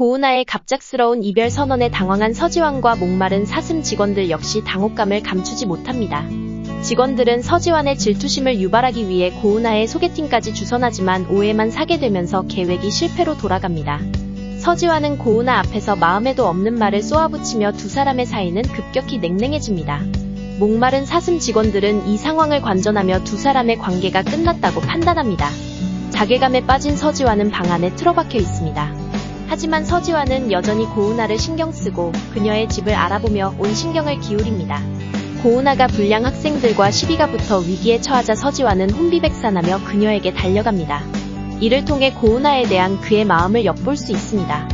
고은아의 갑작스러운 이별 선언에 당황한 서지환과 목마른 사슴 직원들 역시 당혹감을 감추지 못합니다. 직원들은 서지환의 질투심을 유발하기 위해 고은아의 소개팅까지 주선하지만 오해만 사게 되면서 계획이 실패로 돌아갑니다. 서지환은 고은아 앞에서 마음에도 없는 말을 쏘아붙이며 두 사람의 사이는 급격히 냉랭해집니다. 목마른 사슴 직원들은 이 상황을 관전하며 두 사람의 관계가 끝났다고 판단합니다. 자괴감에 빠진 서지환은 방 안에 틀어박혀 있습니다. 하지만 서지환은 여전히 고은아를 신경 쓰고 그녀의 집을 알아보며 온 신경을 기울입니다. 고은아가 불량 학생들과 시비가 붙어 위기에 처하자 서지환은 혼비백산하며 그녀에게 달려갑니다. 이를 통해 고은아에 대한 그의 마음을 엿볼 수 있습니다.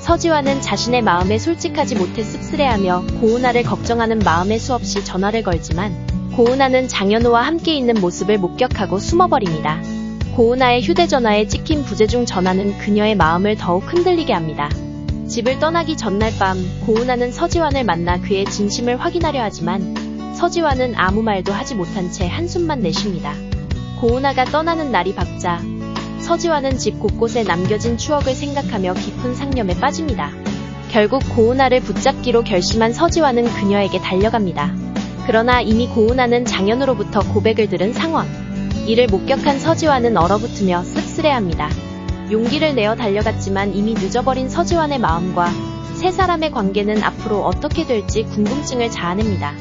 서지환은 자신의 마음에 솔직하지 못해 씁쓸해하며 고은아를 걱정하는 마음에 수없이 전화를 걸지만 고은아는 장현우와 함께 있는 모습을 목격하고 숨어버립니다. 고은아의 휴대전화에 찍힌 부재중 전화는 그녀의 마음을 더욱 흔들리게 합니다. 집을 떠나기 전날 밤 고은아는 서지환을 만나 그의 진심을 확인하려 하지만 서지환은 아무 말도 하지 못한 채 한숨만 내쉽니다. 고은아가 떠나는 날이 밝자 서지환은 집 곳곳에 남겨진 추억을 생각하며 깊은 상념에 빠집니다. 결국 고은아를 붙잡기로 결심한 서지환은 그녀에게 달려갑니다. 그러나 이미 고은아는 장현우로부터 고백을 들은 상황. 이를 목격한 서지환은 얼어붙으며 씁쓸해합니다. 용기를 내어 달려갔지만 이미 늦어버린 서지환의 마음과 세 사람의 관계는 앞으로 어떻게 될지 궁금증을 자아냅니다.